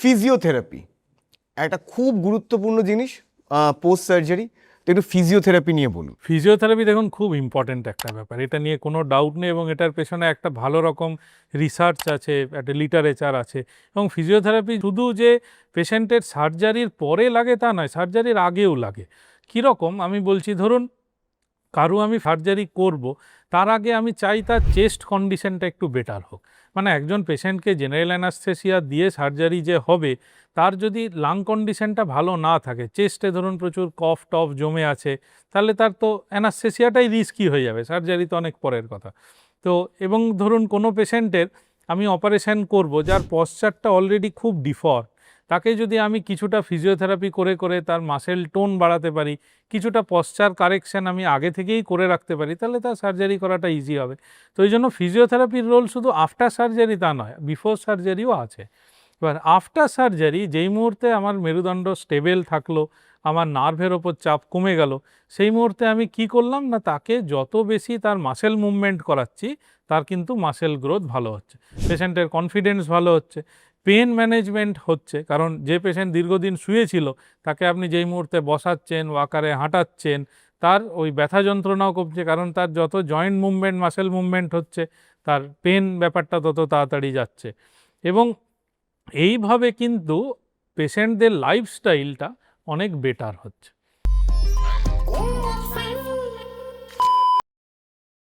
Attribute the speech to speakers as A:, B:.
A: Physiotherapy একটা খুব গুরুত্বপূর্ণ জিনিস পোস্ট সার্জারি তো একটু ফিজিওথেরাপি নিয়ে বলুন।
B: ফিজিওথেরাপি দেখুন, খুব ইম্পর্ট্যান্ট একটা ব্যাপার। এটা নিয়ে কোনো ডাউট নেই এবং এটার পেছনে একটা ভালো রকম রিসার্চ আছে, একটা লিটারেচার আছে। এবং ফিজিওথেরাপি শুধু যে পেশেন্টের সার্জারির পরে লাগে তা নয় সার্জারির আগেও লাগে। কীরকম? আমি বলছি, ধরুন কারও আমি সার্জারি করব, তার আগে আমি চাই তার চেস্ট কন্ডিশনটা একটু বেটার হোক। মানে একজন পেশেন্টকে জেনারেল অ্যানাস্থেসিয়া দিয়ে সার্জারি যে হবে, তার যদি লাং কন্ডিশনটা ভালো না থাকে চেস্টে ধরুন প্রচুর কফ টফ জমে আছে, তাহলে তার তো অ্যানাস্থেসিয়াটাই রিস্কি হয়ে যাবে সার্জারি তো অনেক পরের কথা। তো এবং ধরুন কোনো পেশেন্টের আমি অপারেশন করব, যার পশ্চারটা অলরেডি খুব ডিফর তাকে যদি আমি কিছুটা ফিজিওথেরাপি করে করে তার মাসেল টোন বাড়াতে পারি, কিছুটা পশ্চার কারেকশন আমি আগে থেকেই করে রাখতে পারি, তাহলে তার সার্জারি করাটা ইজি হবে। তো এই জন্য ফিজিওথেরাপির রোল শুধু আফটার সার্জারি তা নয় বিফোর সার্জারিও আছে। এবার আফটার সার্জারি যেই মুহূর্তে আমার মেরুদণ্ড স্টেবেল থাকল, আমার নার্ভের ওপর চাপ কমে গেল, সেই মুহূর্তে আমি কি করলাম না, তাকে যত বেশি তার মাসেল মুভমেন্ট করাচ্ছি, তার কিন্তু মাসেল গ্রোথ ভালো হচ্ছে। পেশেন্টের কনফিডেন্স ভালো হচ্ছে। পেন ম্যানেজমেন্ট হচ্ছে, কারণ যে পেশেন্ট দীর্ঘদিন শুয়েছিল, তাকে আপনি যেই মুহূর্তে বসাচ্ছেন, ওয়াকারে হাঁটাচ্ছেন, তার ওই ব্যথা যন্ত্রণাও কমছে, কারণ তার যত জয়েন্ট মুভমেন্ট মাসেল মুভমেন্ট হচ্ছে, তার পেন ব্যাপারটা তত তাড়াতাড়ি যাচ্ছে। এবং এইভাবে কিন্তু পেশেন্টদের লাইফস্টাইলটা অনেক বেটার হচ্ছে।